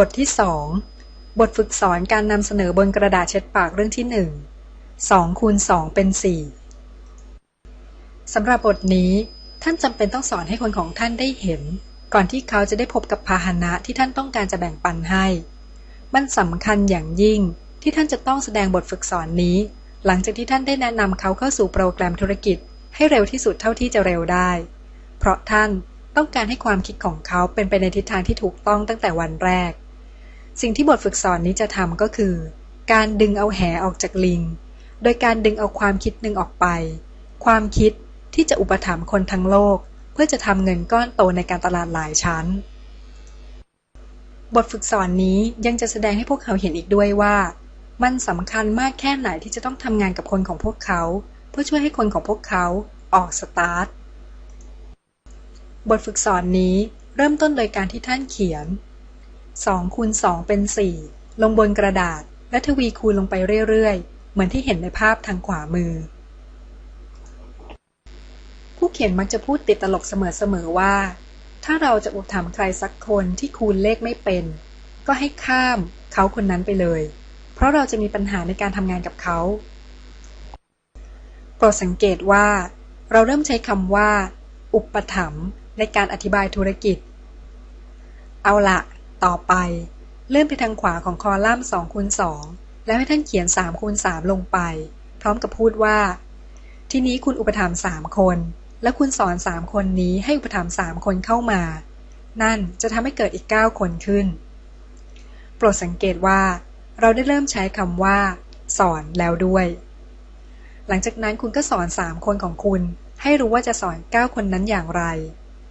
บทที่สองบทฝึกสอนการนำเสนอบนกระดาษเช็ดปากเรื่องที่หนึ่งสองคูณสองเป็นสี่สำหรับบทนี้ท่านจำเป็นต้องสอนให้คนของท่านได้เห็น ก่อนที่เขาจะได้พบกับพาหนะที่ท่านต้องการจะแบ่งปันให้ มันสำคัญอย่างยิ่งที่ท่านจะต้องแสดงบทฝึกสอนนี้ หลังจากที่ท่านได้แนะนำเขาเข้าสู่โปรแกรมธุรกิจ ให้เร็วที่สุดเท่าที่จะเร็วได้ เพราะท่านต้องการให้ความคิดของเขาเป็นไปในทิศทางที่ถูกต้องตั้งแต่วันแรก สิ่งที่บทฝึกสอนนี้จะทำก็คือ การดึงเอาแหออกจากลิง โดยการดึงเอาความคิดหนึ่งออกไป ความคิดที่จะอุปถัมภ์คนทั้งโลก เพื่อจะทำเงินก้อนโตในการตลาดหลายชั้น บทฝึกสอนนี้ยังจะแสดงให้พวกเขาเห็นอีกด้วยว่า มันสำคัญมากแค่ไหนที่จะต้องทำงานกับคนของพวกเขา เพื่อช่วยให้คนของพวกเขาออกสตาร์ทบทฝึกสอนนี้เริ่มต้นโดยการที่ท่านเขียน 2คูณ2เป็น4ลงบนกระดาษ และทวีคูณลงไปเรื่อยๆ เหมือนที่เห็นในภาพทางขวามือ ผู้เขียนมักจะพูดติดตลกเสมอๆว่า ถ้าเราจะอุปถัมภ์ใครสักคนที่คูณเลขไม่เป็น ก็ให้ข้ามเขาคนนั้นไปเลย เพราะเราจะมีปัญหาในการทำงานกับเขาโปรดสังเกตว่า เราเริ่มใช้คำว่า อุปถัมภ์ในการอธิบายธุรกิจ เอาละ ต่อไป เลื่อนไปทางขวาของคอลัมน์2คูณ2แล้วให้ท่านเขียน3คูณ3ลงไป พร้อมกับพูดว่า ที่นี้คุณอุปถัมภ์3คน และคุณสอน3คนนี้ให้อุปถัมภ์3คนเข้ามา นั่นจะทำให้เกิดอีก 9 คนขึ้น โปรดสังเกตว่า เราได้เริ่มใช้คำว่า สอนแล้วด้วย หลังจากนั้นคุณก็สอน 3 คนของคุณ ให้รู้ว่าจะสอน 9 คนนั้นอย่างไร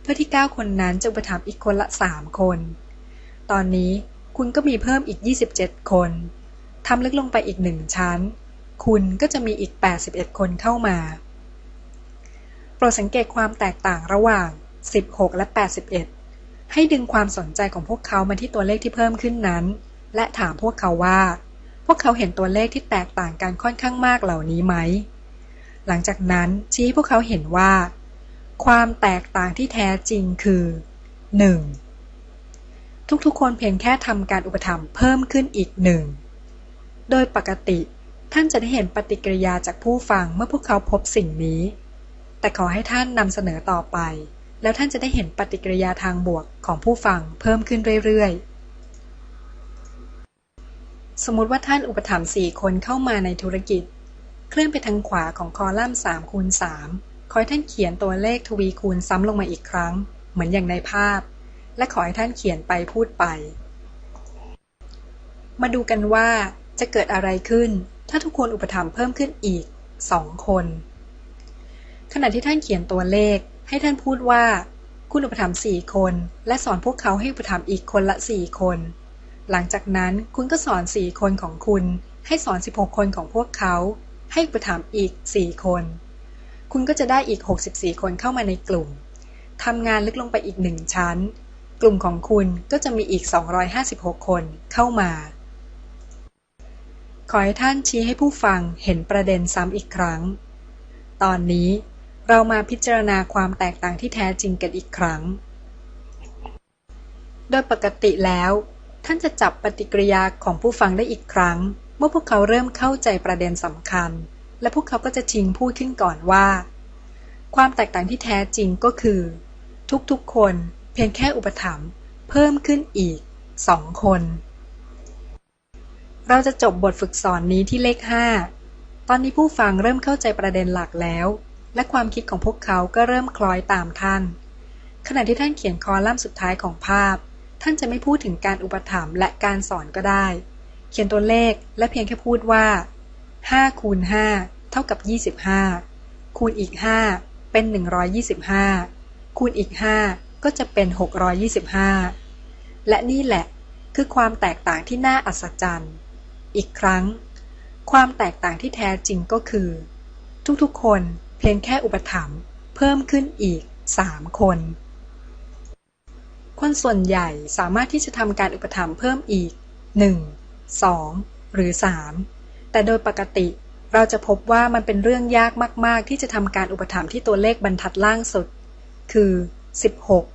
เพื่อที่ 9 คนนั้นจะอุปถัมภ์อีกคนละ 3 คน ตอนนี้คุณก็มีเพิ่มอีก 27 คน ทำลึกลงไปอีกหนึ่งชั้น คุณก็จะมีอีก 81 คนเข้ามา โปรดสังเกตความแตกต่างระหว่าง 16 และ 81 ให้ดึงความสนใจของพวกเขามาที่ตัวเลขที่เพิ่มขึ้นนั้น และถามพวกเขาว่า พวกเขาเห็นตัวเลขที่แตกต่างกันค่อนข้างมากเหล่านี้ไหม หลังจากนั้นชี้พวกเขาเห็นว่า ความแตกต่างที่แท้จริงคือ 1. ทุกๆ คนเพียงแค่ทำการอุปถัมภ์เพิ่มขึ้นอีกหนึ่ง โดยปกติท่านจะได้เห็นปฏิกิริยาจากผู้ฟังเมื่อพวกเขาพบสิ่งนี้ แต่ขอให้ท่านนำเสนอต่อไป แล้วท่านจะได้เห็นปฏิกิริยาทางบวกของผู้ฟังเพิ่มขึ้นเรื่อยๆ สมมติว่าท่านอุปถัมภ์สี่คนเข้ามาในธุรกิจ เคลื่อนไปทางขวาของคอลัมน์3คูณ3ขอให้ท่านเขียนตัวเลขทวีคูณซ้ำลงมาอีกครั้ง เหมือนอย่างในภาพ และขอให้ท่านเขียนไปพูดไป มาดูกันว่าจะเกิดอะไรขึ้น ถ้าทุกคนอุปถัมภ์เพิ่มขึ้นอีกสองคน ขณะที่ท่านเขียนตัวเลข ให้ท่านพูดว่า คุณอุปถัมภ์สี่คน และสอนพวกเขาให้อุปถัมภ์อีกคนละสี่คน หลังจากนั้นคุณก็สอนสี่คนของคุณ ให้สอน 16 คนของพวกเขา ให้อุปถัมภ์อีกสี่คนคุณก็จะได้อีก 64 คนเข้ามาในกลุ่ม ทำงานลึกลงไปอีกหนึ่งชั้น กลุ่มของคุณก็จะมีอีก 256 คนเข้ามา ขอให้ท่านชี้ให้ผู้ฟังเห็นประเด็นซ้ำอีกครั้ง ตอนนี้เรามาพิจารณาความแตกต่างที่แท้จริงกันอีกครั้ง โดยปกติแล้ว ท่านจะจับปฏิกิริยาของผู้ฟังได้อีกครั้ง เมื่อพวกเขาเริ่มเข้าใจประเด็นสำคัญ และพวกเขาก็จะชิงพูดขึ้นก่อนว่า ความแตกต่างที่แท้จริงก็คือ ทุกๆคน เพียงแค่อุปถัมภ์เพิ่มขึ้นอีกสองคน เราจะจบบทฝึกสอนนี้ที่เลข 5 ตอนนี้ผู้ฟังเริ่มเข้าใจประเด็นหลักแล้ว และความคิดของพวกเขาก็เริ่มคล้อยตามท่าน ขณะที่ท่านเขียนคอลัมน์สุดท้ายของภาพ ท่านจะไม่พูดถึงการอุปถัมภ์และการสอนก็ได้ เขียนตัวเลขและเพียงแค่พูดว่า5คูณ5เท่ากับ 25 คูณอีก 5 เป็น 125 คูณอีก 5 ก็จะเป็น 625 และนี่แหละคือความแตกต่างที่น่าอัศจรรย์ อีกครั้ง ความแตกต่างที่แท้จริงก็คือ ทุกๆ คนเพียงแค่อุปถัมภ์เพิ่มขึ้นอีก 3 คน คนส่วนใหญ่สามารถที่จะทำการอุปถัมภ์เพิ่มอีก 1 2 หรือ 3 แต่โดยปกติเราจะพบว่ามันเป็นเรื่องยากมาก ๆ ที่จะทำการอุปถัมภ์ที่ตัวเลขบรรทัดล่างสุด คือ 16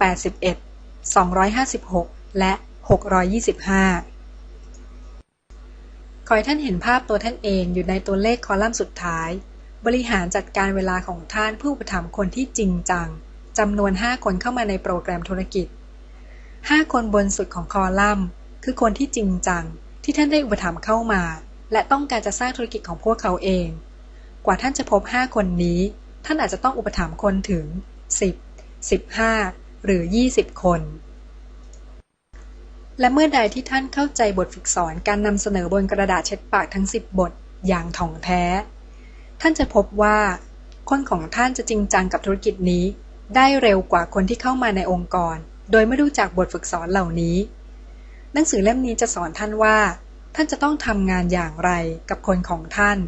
81 256 และขอให้ท่านเห็นภาพตัวท่านเองอยู่ในตัวเลขคอลัมน์สุดท้าย บริหารจัดการเวลาของท่านผู้อุปถัมภ์คนที่จริงจังจำนวน 5 คนเข้ามาในโปรแกรมธุรกิจ 5 คนบนสุดของคอลัมน์ คือคนที่จริงจัง ที่ท่านได้อุปถัมภ์เข้ามา และต้องการจะสร้างธุรกิจของพวกเขาเอง กว่าท่านจะพบ 5 คนนี้ ท่านอาจจะต้องอุปถัมภ์คนถึง 10 15 หรือ 20 คน และเมื่อใดที่ท่านเข้าใจบทฝึกสอนการนำเสนอบนกระดาษเช็ดปากทั้ง 10 บทอย่างถ่องแท้ ท่านจะพบว่าคนของท่านจะจริงจังกับธุรกิจนี้ ได้เร็วกว่าคนที่เข้ามาในองค์กร โดยไม่รู้จักบทฝึกสอนเหล่านี้ หนังสือเล่มนี้จะสอนท่านว่า ท่านจะต้องทำงานอย่างไรกับคนของท่าน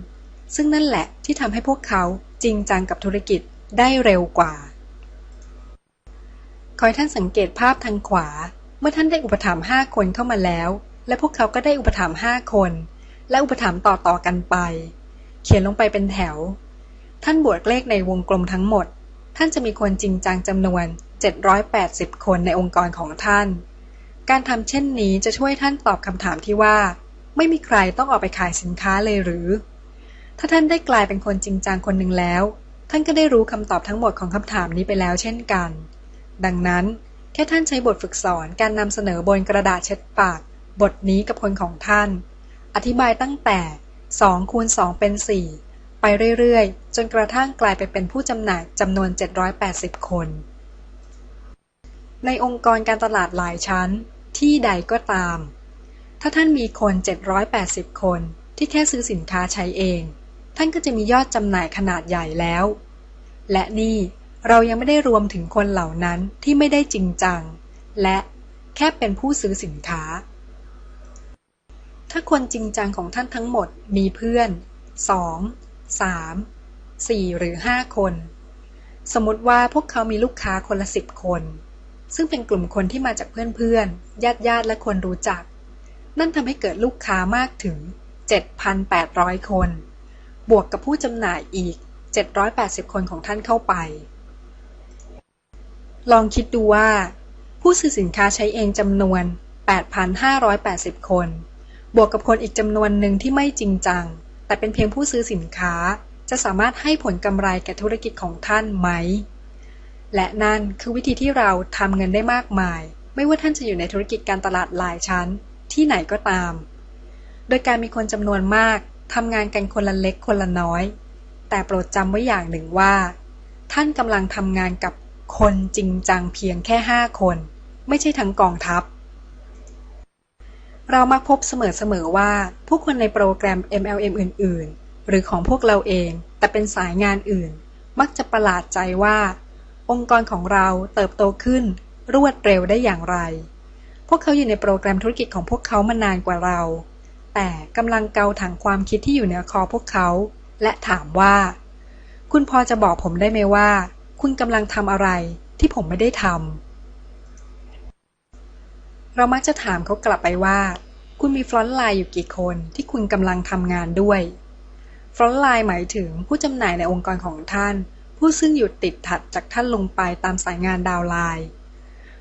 ซึ่งนั่นแหละที่ทำให้พวกเขาจริงจังกับธุรกิจได้เร็วกว่า ขอให้ท่านสังเกตภาพทางขวา เมื่อท่านได้อุปถัมภ์ห้าคนเข้ามาแล้ว และพวกเขาก็ได้อุปถัมภ์ห้าคน และอุปถัมภ์ต่อๆกันไป เขียนลงไปเป็นแถว ท่านบวกเลขในวงกลมทั้งหมด ท่านจะมีคนจริงจังจำนวน 780 คนในองค์กรของท่าน การทำเช่นนี้จะช่วยท่านตอบคำถามที่ว่า ไม่มีใครต้องออกไปขายสินค้าเลยหรือ ถ้าท่านได้กลายเป็นคนจริงจังคนหนึ่งแล้ว ท่านก็ได้รู้คำตอบทั้งหมดของคำถามนี้ไปแล้วเช่นกัน ดังนั้น แค่ท่านใช้บทฝึกสอนการนำเสนอบนกระดาษเช็ดปาก บทนี้กับคนของท่าน อธิบายตั้งแต่2คูณ2เป็น 4 ไปเรื่อยๆ จนกระทั่งกลายไปเป็นผู้จำหน่ายจำนวน 780 คน ในองค์กรการตลาดหลายชั้นที่ใดก็ตาม ถ้าท่านมีคน 780 คนที่แค่ซื้อสินค้าใช้เอง ท่านก็จะมียอดจำหน่ายขนาดใหญ่แล้ว และนี่ เรายังไม่ได้รวมถึงคนเหล่านั้นที่ไม่ได้จริงจัง และแค่เป็นผู้ซื้อสินค้า ถ้าคนจริงจังของท่านทั้งหมดมีเพื่อน 2 3 4 หรือ 5 คน สมมติว่าพวกเขามีลูกค้าคนละ 10 คน ซึ่งเป็นกลุ่มคนที่มาจากเพื่อนๆ ญาติญาติและคนรู้จัก นั่นทำให้เกิดลูกค้ามากถึง 7,800 คน บวกกับผู้จำหน่ายอีก 780 คนของท่านเข้าไป ลองคิดดูว่า ผู้ซื้อสินค้าใช้เองจำนวน 8,580 คน บวกกับคนอีกจำนวนหนึ่งที่ไม่จริงจัง แต่เป็นเพียงผู้ซื้อสินค้าจะสามารถให้ผลกำไรแก่ธุรกิจของท่านไหม และนั่นคือวิธีที่เราทำเงินได้มากมาย ไม่ว่าท่านจะอยู่ในธุรกิจการตลาดหลายชั้น ที่ไหนก็ตาม โดยการมีคนจำนวนมากทำงานกันคนละเล็กคนละน้อย แต่โปรดจำไว้อย่างหนึ่งว่า ท่านกำลังทำงานกับ คนจริงจังเพียงแค่ห้าคน ไม่ใช่ทั้งกองทัพ เรามักพบเสมอๆว่า ผู้คนในโปรแกรม MLM อื่น ๆ หรือของพวกเราเอง แต่เป็นสายงานอื่น มักจะประหลาดใจว่า องค์กรของเราเติบโตขึ้น รวดเร็วได้อย่างไร พวกเขาอยู่ในโปรแกรมธุรกิจของพวกเขามานานกว่าเรา แต่กำลังเกาถังความคิดที่อยู่เหนือคอพวกเขา และถามว่า คุณพอจะบอกผมได้ไหมว่า คุณกำลังทำอะไรที่ผมไม่ได้ทำ เรามักจะถามเขากลับไปว่า คุณมีฟลอนต์ไลน์อยู่กี่คนที่คุณกำลังทำงานด้วยฟลอนต์ไลน์หมายถึงผู้จำหน่ายในองค์กรของท่าน ผู้ซึ่งอยู่ติดถัดจากท่านลงไปตามสายงานดาวไลน์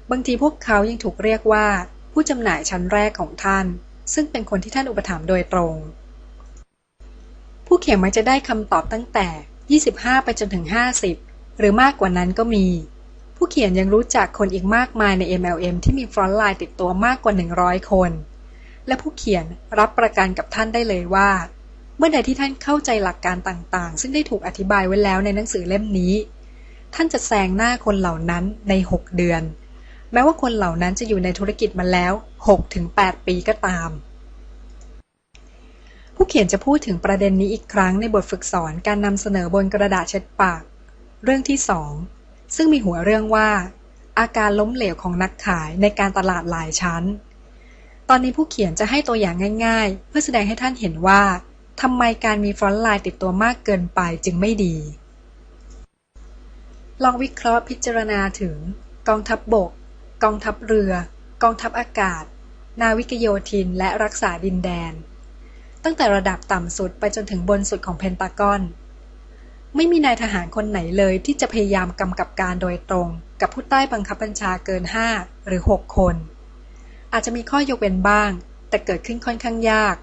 บางทีพวกเขายังถูกเรียกว่า ผู้จำหน่ายชั้นแรกของท่าน ซึ่งเป็นคนที่ท่านอุปถัมภ์โดยตรง ผู้เขียนมักจะได้คำตอบตั้งแต่ 25 ไปจนถึง 50 หรือมากกว่านั้นก็มี ผู้เขียนยังรู้จักคนอีกมากมายใน MLM ที่มีฟรอนต์ไลน์ติดตัวมากกว่า 100 คน และผู้เขียนรับประกันกับท่านได้เลยว่า เมื่อใดที่ท่านเข้าใจหลักการต่างๆ ซึ่งได้ถูกอธิบายไว้แล้วในหนังสือเล่มนี้ ท่านจะแซงหน้าคนเหล่านั้นใน 6 เดือน แม้ว่าคนเหล่านั้นจะอยู่ในธุรกิจมาแล้ว 6-8 ปีก็ตามผู้เขียนจะพูดถึงประเด็นนี้อีกครั้งในบทฝึกสอนการนำเสนอบนกระดาษเช็ดปาก เรื่องที่สองซึ่งมีหัวเรื่องว่า อาการล้มเหลวของนักขายในการตลาดหลายชั้น ตอนนี้ผู้เขียนจะให้ตัวอย่างง่าย ๆ เพื่อแสดงให้ท่านเห็นว่าทำไมการมีฟรอนต์ไลน์ติดตัวมากเกินไปจึงไม่ดี ลองวิเคราะห์พิจารณาถึง กองทัพบบก กองทัพเรือ กองทัพอากาศ นาวิกโยธินและรักษาดินแดน ตั้งแต่ระดับต่ำสุดไปจนถึงบนสุดของเพนตากอน ไม่มีนายทหารคนไหนเลยที่จะพยายามกำกับการโดยตรง กับผู้ใต้บังคับบัญชาเกิน 5 หรือ 6 คน อาจจะมีข้อยกเว้นบ้าง แต่เกิดขึ้นค่อนข้างยาก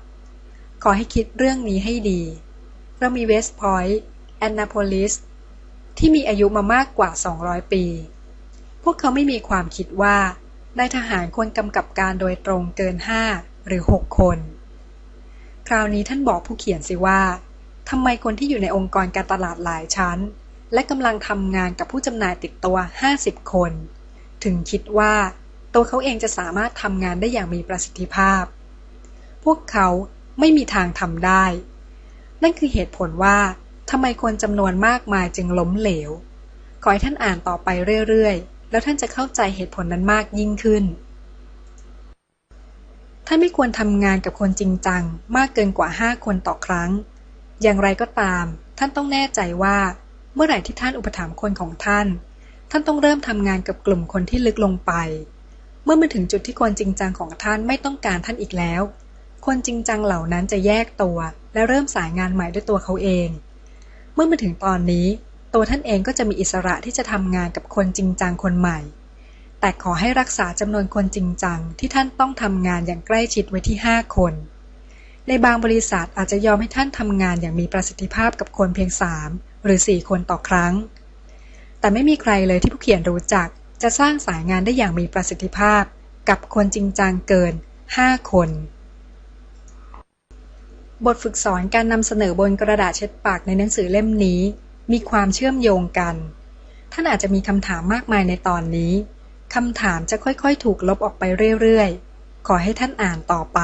ขอให้คิดเรื่องนี้ให้ดี เรามีเวสต์พอยต์แอนนาโพลิสที่มีอายุมามากกว่า 200 ปี พวกเขาไม่มีความคิดว่านายทหารควรกำกับการโดยตรงเกิน 5 หรือ 6 คน คราวนี้ท่านบอกผู้เขียนสิว่า ทำไมคนที่อยู่ในองค์กรการตลาดหลายชั้น และกำลังทำงานกับผู้จำหน่ายติดตัว 50 คน ถึงคิดว่าตัวเขาเองจะสามารถทำงานได้อย่างมีประสิทธิภาพ พวกเขาไม่มีทางทำได้ นั่นคือเหตุผลว่าทำไมคนจำนวนมากมายจึงล้มเหลว ขอให้ท่านอ่านต่อไปเรื่อยๆ แล้วท่านจะเข้าใจเหตุผลนั้นมากยิ่งขึ้น ท่านไม่ควรทำงานกับคนจริงจังมากเกินกว่า 5 คนต่อครั้ง อย่างไรก็ตาม ท่านต้องแน่ใจว่า เมื่อไหร่ที่ท่านอุปถัมภ์คนของท่าน ท่านต้องเริ่มทำงานกับกลุ่มคนที่ลึกลงไป เมื่อมาถึงจุดที่คนจริงจังของท่านไม่ต้องการท่านอีกแล้ว คนจริงจังเหล่านั้นจะแยกตัว และเริ่มสายงานใหม่ด้วยตัวเขาเอง เมื่อมาถึงตอนนี้ ตัวท่านเองก็จะมีอิสระที่จะทำงานกับคนจริงจังคนใหม่ แต่ขอให้รักษาจำนวนคนจริงจังที่ท่านต้องทำงานอย่างใกล้ชิดไว้ที่ 5 คน ในบางบริษัทอาจจะยอมให้ท่านทำงานอย่างมีประสิทธิภาพกับคนเพียง3หรือ4คนต่อครั้ง แต่ไม่มีใครเลยที่ผู้เขียนรู้จัก จะสร้างสายงานได้อย่างมีประสิทธิภาพ กับคนจริงจังเกิน5คน บทฝึกสอนการนำเสนอบนกระดาษเช็ดปากในหนังสือเล่มนี้ มีความเชื่อมโยงกัน ท่านอาจจะมีคำถามมากมายในตอนนี้คำถามจะค่อยๆ ถูกลบออกไปเรื่อยๆ ขอให้ท่านอ่านต่อไป